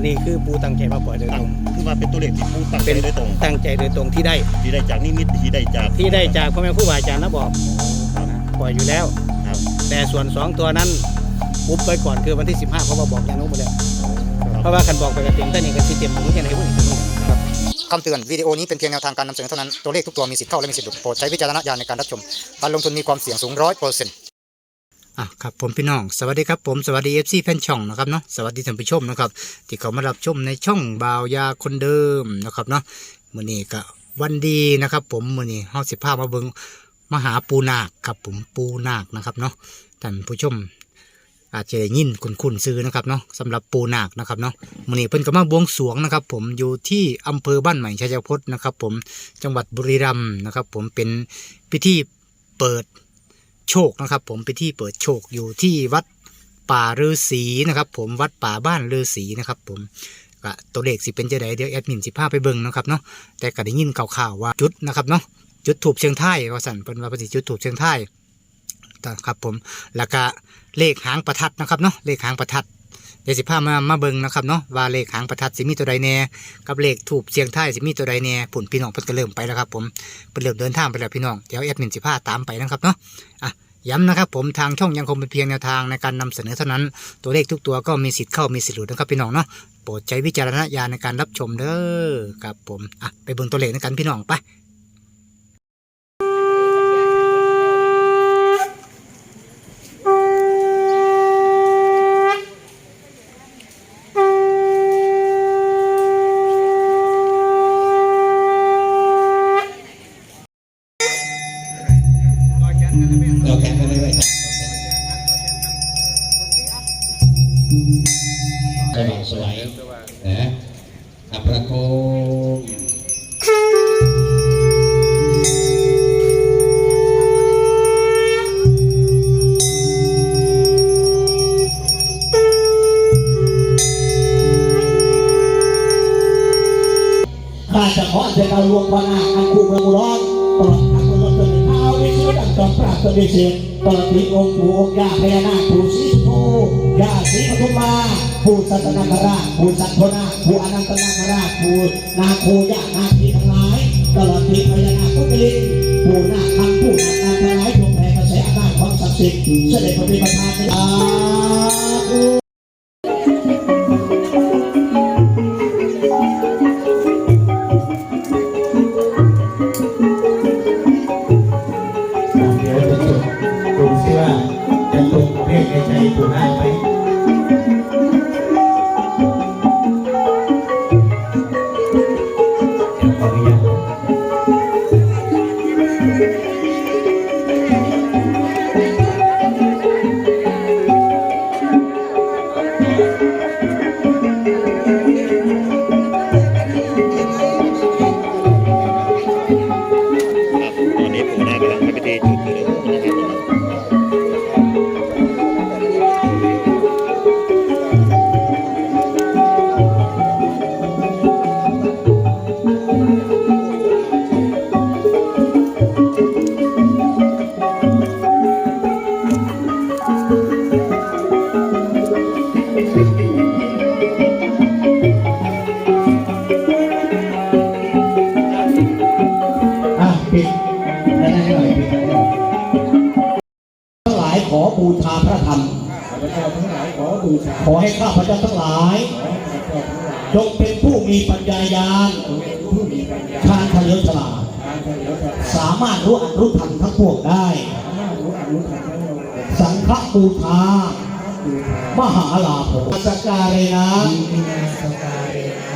อันนี้คือปูตั้งใจมาปล่อยโดยตตั้รงงคือว่าเป็นตัวเลขที่ผู้ตั้งใจเป็นโดยตรงตั้งใจโดยตรงที่ได้ ที่ได้จากนิมิตที่ได้จากที่ได้จากพ่อแม่ครูบาอาจารย์นะบอกครับปล่อยอยู่แล้ว ครับแต่ส่วนสองตัวนั้นปุ๊บไปก่อนคือวันที่ 15เพราะว่าบอกอย่างนู้นหมดแล้วคเพรับราะว่าคันบอกไปกระเต็มแต่นี่ก็สิเต็มผมจะไหนพวกนี้ถึงครับ คำเตือนวิดีโอนี้เป็นเพียงแนวทางการนำเสนอเท่านั้น ตัวเลขทุกตัวมีสิทธิ์เข้าและมีสิทธิ์หลุดโปรดใช้วิจารณญาณในการรับชม การลงทุนมีความเสี่ยงสูงร้อยเปอร์เซ็นต์ อะครับผมพี่น้องสวัสดีครับผมสวัสดีเอฟซีแฟนช่องนะครับเนาะสวัสดีท่านผู้ชมนะครับที่เขามารับชมในช่องบ่าวยาคนเดิมนะครับเนาะมื้อนี้ก็วันดีนะครับ ผมมื้อนี้เฮาสิพามาเบิ่งมหาปูนาคครับผมปูนาคนะครับเนาะท่านผู้ชมอาจจะได้ยินคุณคุณซื้อนะครับเนาะสำหรับปูนาคนะครับเนาะมื้อนี้เพิ่นก็มาบวงสรวงนะครับ ผมอยู่ที่อำเภอบ้านใหม่ชัยพจน์นะครับ ผมจังหวัดบุรีรัมย์นะครับ ผมเป็นพิธีเปิด โชคนะครับ ผมไปที่เปิดโชคอยู่ที่วัดป่าฤาษีนะครับ ผมวัดป่าบ้านฤาษีนะครับ ผมก็ตัวเลขสิเป็นจะไดเดี๋ยวแอดมินสิพาไปเบิ่งนะครับเนาะแต่ก็ได้ยินข่าวๆว่าจุดนะครับเนาะจุดถูกเชียงไทยว่าสั่นเป็นว่าประสิจุดถูกเชียงไทยนะครับผมแล้วก็เลขหางประทัดนะครับเนาะเลขหางประทัด เดี๋ยวสิพามามาเบิ่งนะครับเนาะว่าเลขหางประทัดสิมีตัวใดแน่กับเลขถูกเชียงไทยสิมีตัวใดแน่ผุ่นพี่น้องเพิ่นก็เริ่มไปแล้วครับผมเพิ่นเริ่มเดินทางไปแล้วพี่น้องเดี๋ยวแอดมินสิพาตามไปนะครับเนาะอะย้ำนะครับผมทางช่องยังคงเป็นเพียงแนวทางในการนำเสนอเท่านั้น ตัวเลขทุกตัวก็มีสิทธิ์เข้ามีสิทธิ์หลุดนะครับพี่น้องเนาะโปรดใช้วิจารณญาณในการรับชมเด้อครับผมอะไปเบิ่งตัวเลขในกันพี่น้องไป สว่างสวยนะอัปประโคมข้าจะขอเจ ริญรวมพนาสีปราบเสด็จเสียตลอดถึงองค์ปู่องค์ย่าพญานาคปู่ศรีสุโธย่าศรีปทุมมาปูสัตนาคราภูสัตโธนาคปู่อนันตนาคราชปู่นาคูย่านาคีทั้งหลายตลอดถึงพญานาคพุทธลิงปู่นาคังผู้นาคาทั้งหลายจงแผ่กระแสอำนาจความศักดิ์สิทธิ์เสด็จพระพิพานในอา มขอให้ข้าพเจ้าทั้งหลายจงเป็นผู้มีปัญญายาณชาญเฉลียวฉลาดสามารถรู้อันรู้ธรรมทั้งปวงได้ สังฆบูชา มหาลาภสกการะนะ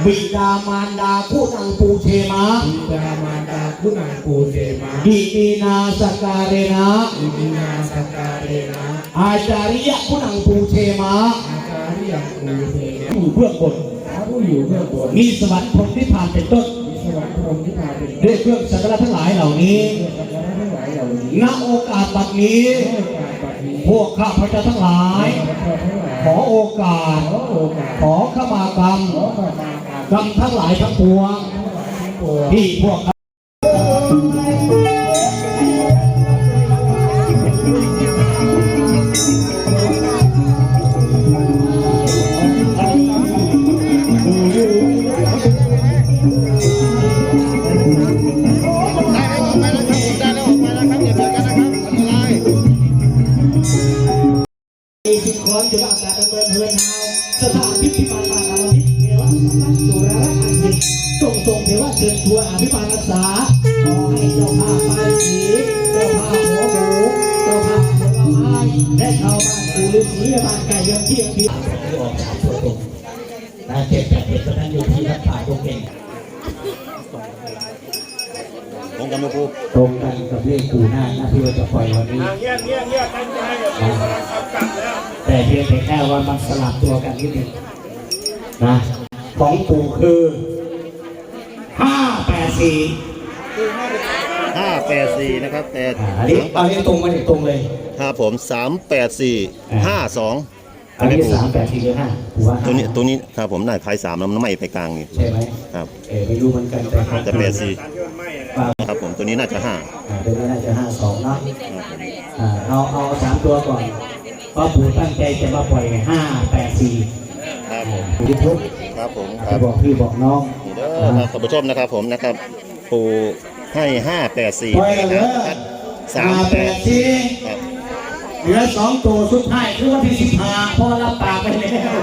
บิดามารดาผู้นำปูเทมาบิดามารดาคุณังปูเตมาบิดีนาสการะนะอิมินาสการเนะอาจาริยะผู้นังปูเทมาอาการิยังปูเตอยู่เพื่อบนพระผู้อยู่เบื้องบนมีสวรรค์พรหมที่ผ่านเป็นต้นมีสวรรค์พรหมที่พาเป็นด้วยเครื่องสักการะทั้งหลายเหล่านี้เรื่องสักการะทั้งหลายเหล่านี้ณโอกาสบัดนี้โอกาสบัดนี้ พวกข้าพเจ้าทั้งหลายพระเจ้าทั้งหลาย ขอโอกาส ขอขมากรรมกรรมทั้งหลายทั้งปวงที่พวก กันมาปูตรงกันกับเลขปูหน้านะที่ว่าจะปล่อยวันนี้แต่เพียงแต่แค่ว่ามันสลับตัวกันนิดนึงนะของปูคือห้าแปดสี่ห้าแปดสี่นะครับแต่อันนี้เอานี้ตรงมาเนี่ยตรงเลยครับผมสามแปดสี่ห้าสองอันนี้สามแปดสี่หรือห้าปูว่าตัวห้านี้ตัวนี้ครับผมน่าคล้ายสามแล้วมันไม่ไปกลางนี่ใช่ไหมครับเออไม่รู้เหมือนกันแต่ครับแต่แปดสี่อ่า ครับผมตัวนี้น่าจะห้าอ่าเดี๋ยวนี้น่าจะห้าสองเนาะอ่าเอาเอาสามตัวก่อนเพราะปู่ตั้งใจจะมาปล่อยห้าแปดสี่ครับผมปู่ที่ทุกครับผมคจะรับบอกพี่บอกน้องนี่เด้อครับท่านผู้ชมนะครับผมนะครับปูให้ห้าแปดสี่ปล่อยกันเลยสามห้าแปแปดดสี่ครับเหลือสองตัวสุดท้ายคือวันที่สิบห้าพอรับปากไปแล้ว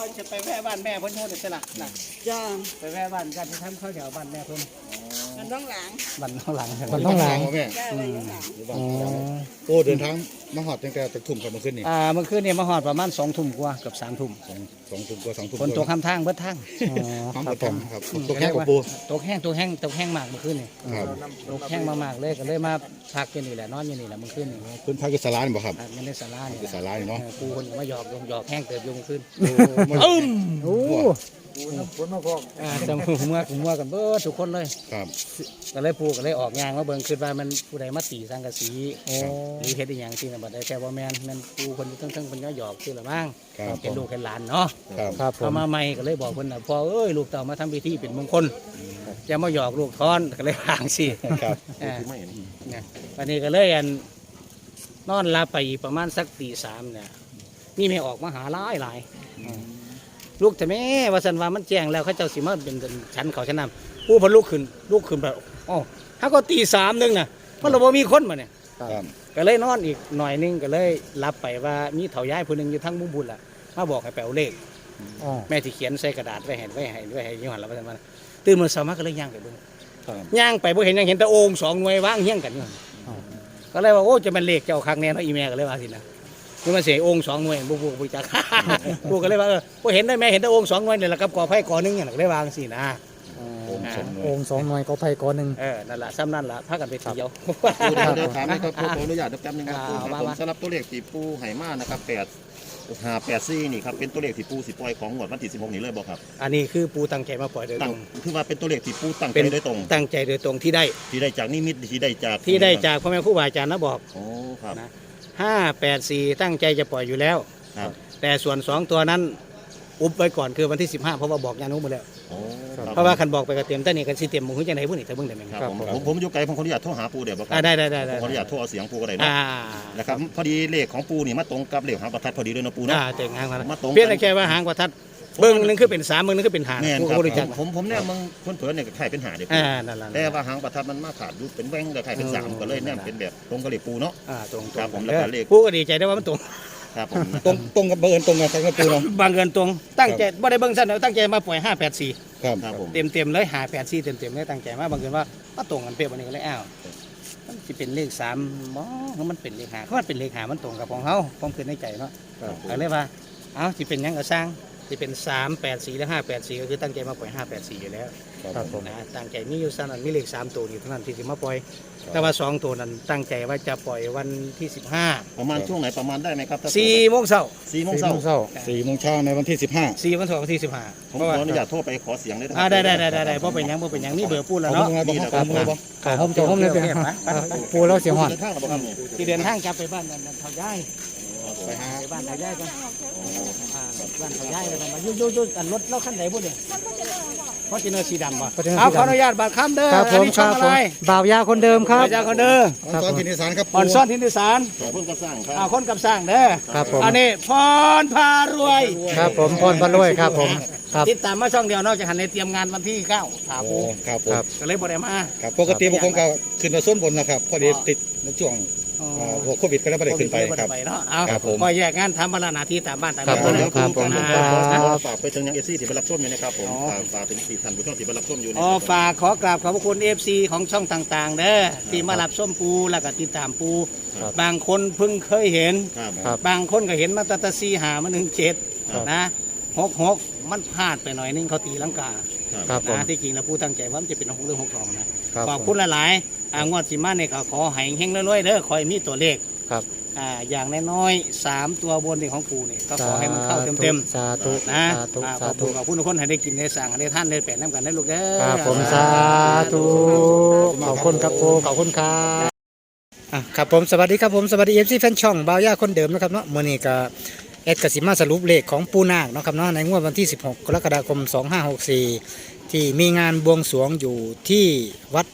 บ่ครับก็จะไปแว่บ้านแม่เพิ่นโน่นใช่ล่ะน่ะจ้าไปแว่บ้านกันที่ทำข้าวเหนียวบ้านแม่เพิ่นมันต้องหลังบ้านข้างหลังมันต้องหลังแม่ได้เลยต้องหลัง โอ้เดินทาง มาหอดตั้งแต่ตะทุ่มกันมาขึ้นนี่อ่าเมื่อคืนนี่มาฮอดประมาณ2ทุ่มกว่าเกือบ3ทุ่มสองสองทุ่มกว่าสองทุ่มฝนตกข้ามทางเบิดทางพร้อมกับผมครับตกแค่กับปูตกแห้งตกแห้งตกแห้งมากเมื่อคืนนี่ครับตกแห้งมากๆเลยก็เลยมาพักอยู่นี่แหละนอนอยู่นี่แหละเมื่อคืนนี่พื้นพักกุศลานบ่ครับพักอยู่ในศาลานี่แหกุละศลานเนาะเออกูคนก็มาหยอกหยอกแห้งเติบอยู่เมื่อคืนมาอึ้มโอ้ ฝนมาพอกอ่าจำหัวกูมัวกันเบิดทุกคนเลย ครับ ก็เลยปูก็เลยออกงานมาเบิ่งคือว่ามันผู้ใดมาตีสังกะสีหรือเฮ็ดอีหยังที่น่ะบ่ได้แต่ว่าแม่นแม่นปูคนอยู่ทั้งๆเพิ่นก็หยอกคือละมั้งครับเป็นลูกเป็นหลานเนาะครับครับผมเอามาใหม่ก็เลยบอกเพิ่นน่ะพ่อเอ้ยลูกเต่ามาทำพิธีเป็นมงคลจะมาหยอกลูกทอนก็เลยวางสิครับ อ่าเนี่ยวันนี้ก็เลยอันนอนหลาไปอีกประมาณสักตีสามเนี่ยมีแม่ออกมาหาหลายหลาย ลูกแต่แม่ว่าสันว่ามันแจ้งแล้วเขาเจ้าสิมาเป็นชั้นเขาชั้นนำผู้พนลุกขึ้นลุกขึ้นแบบอ๋อถ้าก็ตีสามนึงน่ะมันเราบ่มีคนมาเนี่ยครับก็เลยนอนอีกหน่อยนึงก็เลยรับไปว่ามีเถาย้ายผู้หนึงอยู่ทั้งหมุบุญล่ะมาบอกให้แปลเลขอ๋อแม่ที่เขียนใส่กระดาษไว้ให้ไว้ให้ไว้ให้ยี่ห้อละว่าซั่นว่าตื่นมาเช้ามาก็เลยย่างไปเบิ่งครับย่างไปบ่เห็นหยังเห็นแต่โอ่งสองหน่วยวางเฮี้ยงกันอยู่ก็เลยว่าโอ้จะเป็นเลขเจ้าคักแน่เนาะอีแม่ก็เลยว่าสินะ คือมันเสียโอ่งสองหน่วยบ่บ่บ่จักกูก็เลยว่าเออบ่เห็นได้แม่เห็นแต่โอ่งสองหน่วยนี่แหละกับกอไผ่กอหนึงอย่างนั้นก็เลยวางสินะผมสมเลโอยงสองหน่วยก็ไผ่ก้อนหนึ่ง เออนั่นล่ะซ้ำนั่นล่ะพากันไปเที่ยว ปูเดี๋ยวเดี๋ยวถามนะครับปูขออนุญาตแป๊บนึงครับปูครับอ่าว่าผมว่า สำหรับตัวเลขที่ปูให้มานะครับแปดห้าแปดสี่นี่ครับเป็นตัวเลขที่ปูสิปล่อยของงวดวันที่สิบหกนี้เลยบอกครับอันนี้คือปูตั้งใจมาปล่อยโดยตั้ตงรงคือว่าเป็นตัวเลขที่ปูตั้งใจเป็นโดยตรง ตั้งใจโดยตรงที่ได้ที่ได้จากนิมิตที่ได้จากที่ได้จากพ่อแม่ครูบาอาจารย์นะบอก โอ้ครับ นะ 584 ตั้งใจจะปล่อยอยู่แล้ว ครับ แต่ส่วน 2 ตัวนั้นอุบไว้ก่อนคือวันที่ 15 เพราะว่าบอกยานุมาแล้ว โอ้เพราะว่าคันบอกไปก็เตรียมแต่นี่กันสิเตรียมหมึงจังได๋ผู้นี่แต่เบิ่งได้ไหมครับผมผมผมอยู่ไกลผมขออนุญาตโทรหาปูเดี๋ยวบอกคอ่ารับได้ได้ได้ได้ผมขออนุญาตโทรเอาเสียงปูก็ได้เนาะอ่านะครับพอดีเลขของปูนี่มาตรงกับเลขหางประทัดพอดีเลยเนาะปูเนาะ อ่าเต็งหางมาแล้วมาตรงกัน เพี้ยนแต่แค่ว่าหางประทัด เบิ่งหนึงคือเป็น3เบิ่งหนึงคือเป็นหางแม่นผู้ครับบริจาคผมผมเนี่ยมึงคนเผือเนี่ยก็ไข่เป็นหาเด็กอ่านั่นล่ะแต่ว่าหางประทัดมันมาขาดรูปเป็นแว่งกับไข่เป็นสามก็เลยเนี่ยเป็นแบบตรงกับเลขปูเนาะ อ่าตรงครับผมๆแล้วก็เลข ผู้ก็ดีใจได้ว่ามันตรงครับผมตรงตรงกับเบิร์นตรงกับทางกระปูเนาะบางเงินตรงตั้งใจบ่ได้เบิ่งซั่นเนาะตั้งใจมาปล่อย584ครับครับผม เต็มเต็มๆเลยหาแปดสี่เต็มเต็มๆเลยตั้งใจมาบางคนว่าว่าตรงกันเป๊ะวันนี้ก็เลยอ้าวมันจะเป็นเลขสามบ่เขามันเป็นเลขหาเขามันเป็นเลขหามันตรงกับของเขาผมคิดในใจเนาะ ครับก็เลยว่า เอ้าที่เป็นหยังก็สร้าง ที่เป็นสามแปดสี่และห้าแปดสี่ก็คือตั้งใจมาปล่อยห้าแปดสี่อยู่แล้วครับผมนะตั้งใจมีอยู่สั้นนั้นมีเลขสามตัวอยู่เท่านั้นที่จะมาปล่อย แต่ว่าสองตัวนั้นตั้งใจว่าจะปล่อยวันที่สิบห้าประมาณช่วงไหนประมาณได้ไหมครับถ้าสี่โมงเช้าสี่โมงสี่เช้าโมงเช้าสี่โมงเช้าในวันที่สิบห้าสี่วันเสาร์วันที่สิบห้าผมเพราะขว่าออนุญาตโทรไปขอเสียงเลยนะคอ่ารับได้ได้ได้ได้ได้เพราะเป็นหยังเพราะเป็นหยังนี่เบอร์พูดแล้วขอบเนาะคุณครับขอบคุณครับขอผมจะผมเลยเป็นปูแล้วเสียหอนเดินทางกับผมนี่ที่เดินทางกลับไปบ้านนั่นนั่นเขาย้าย ไปหาไปบ้านเขาย้ายกันอ่าบ้านเขาย้ายเลยมายุ่ยุ่ยุ่อันรถเราขั้นไหนบุเนี่ยฟอร์จูเนอร์สีดำป่ะ Fortuner เอาสีดำขออนุญาตบัตรคำเด้อครับผอันมนี้คช่อรังบอะผไรมบ่าวยาคนเดิมครับพระเจ้าคนเด้อของซ้อนทินิสานครับปูอ่อนซ่อนทินดิสารขอบคุณกับสร้างคอ่ารับคนกับสร้างเด้อครับผมอันนี้พรพารวย ครับผมพรพระรวยครับผมครับติดตามมาช่องเดียวนอกจากหันในเตรียมงานวันที่เก้าถามโอ้ปูครับผมครับก็เลยบ่ได้มาครับปกติผมก็ขึ้นมาส้นบนนะครับพอดีอ๋อติดในช่วง อ๋ออ่าพวกโควิดก็เลยไม่ได้ขึ้นไปบ่คด้รับ ไปเนาะเอาครับผมก็แยกงานทำบรรณาที่ตามบ้านตามครับ เมืองเดี๋ยวครับผมผมฝากครับฝากไปถึงยังเอฟซีที่ไปรับชมอยู่นะครับผมอ๋อ ฝากฝากถึงสี่ท่านผู้ชมที่ไปรับชมอยู่นะอ๋อครับผมฝากขอกราบขอบพระคุณ FC ของช่องต่าง ๆ เด้อที่มารับส้มปูแล้วก็ติดตามปู ครับ บางคนเพิ่งเคยเห็น ครับครับบางคนก็เห็นมาตั้งแต่สี่หามาหนึ่งเจ็ดครับ นะหกหกมันพลาดไปหน่อยนึงเขาตีลังกาครับผม นะที่จริงแล้วผู้ตั้งใจว่ามันจะเป็นหกเรื่องหกสองนะ ครับขอบผมคุณหลายๆอ่างวดสิมาเนี่ยก็ขอให้เฮงๆรวยๆเด้อขอให้มีตัวเลขครับ อ่าอย่างน้อยๆสามตัวบนนี่ของปูนี่ก็ขอให้มันเข้าเต็มสาธุ ๆนะสาธุ อ่าขสาอบธุคุณขอบคุณทุกคนให้ได้กินได้สั่งให้ได้ท่านได้แปะน้ำกันได้ลูกเด้อ ครับผมสาธุขอบคุณครับปูขอบคุณครับอะครับผมสวัสดีครับผมสวัสดีเอฟซีแฟนช่องบ่าวย่าคนเดิมนะครับเนาะมื้อนี้ก็ เอ็ดกสิมาสรุปเลขของปูนาคเนาะครับเนาะในงวดวันที่ 16 กรกฎาคม 2564 ที่มีงานบวงสรวงอยู่ที่วัด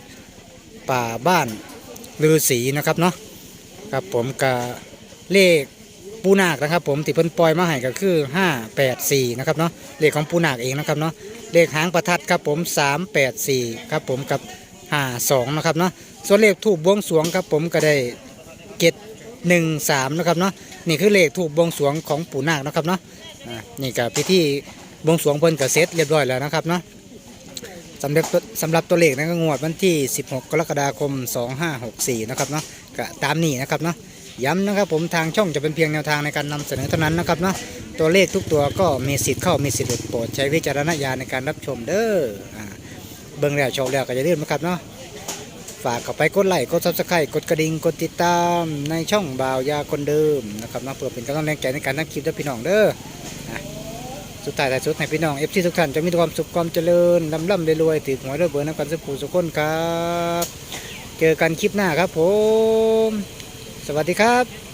ป่าบ้านลือศรีนะครับเนาะครับผมกับเลขปูนาคนะครับ ผมที่เพิ่นปล่อยมาให้ก็คือ 584 นะครับเนาะเลขของปูนาคเองนะครับเนาะเลขหางประทัดครับผม 384 ครับผมกับ 52 นะครับเนาะส่วนเลขถูกบวงสรวงครับผมก็ได้ หนึ่งสามนะครับเนาะนี่คือเลขถูกบวงสรวงของปู่นาคนะครับเนาะนี่กับพิธีบวงสรวงเพิ่นกับเซตเรียบร้อยแล้วนะครับเนาะสำหรับสำหรับตัวเลขนั้นก็งวดวันที่ 16 กรกฎาคม 2564นะครับเนาะก็ตามนี้นะครับเนาะย้ำนะครับผมทางช่องจะเป็นเพียงแนวทางในการนำเสนอเท่านั้นนะครับเนาะตัวเลขทุกตัวก็มีสิทธิ์เข้ามีสิทธิ์หลุดโปรดใช้วิจารณญาณในการรับชมเด้อเบิ่งแล้วชมแล้วก็อย่าลืมนะครับเนาะ ฝากเข้าไปกดไลค์กดซับสไครต์กดกระดิ่งกดติดตามในช่องบ่าวยาคนเดิมนะครับนะเพื่อเป็นกำลังแรงใจในการทำคลิปด้อพี่น้องเด้ออะสุดท้ายแต่สุดให้พี่น้องเอฟซีทุกท่านจะมีความสุขความเจริญลำล่ำรวยๆถือหวยรวยเบอร์นักการสุขสุขคนครับ เจอกันคลิปหน้าครับผม สวัสดีครับ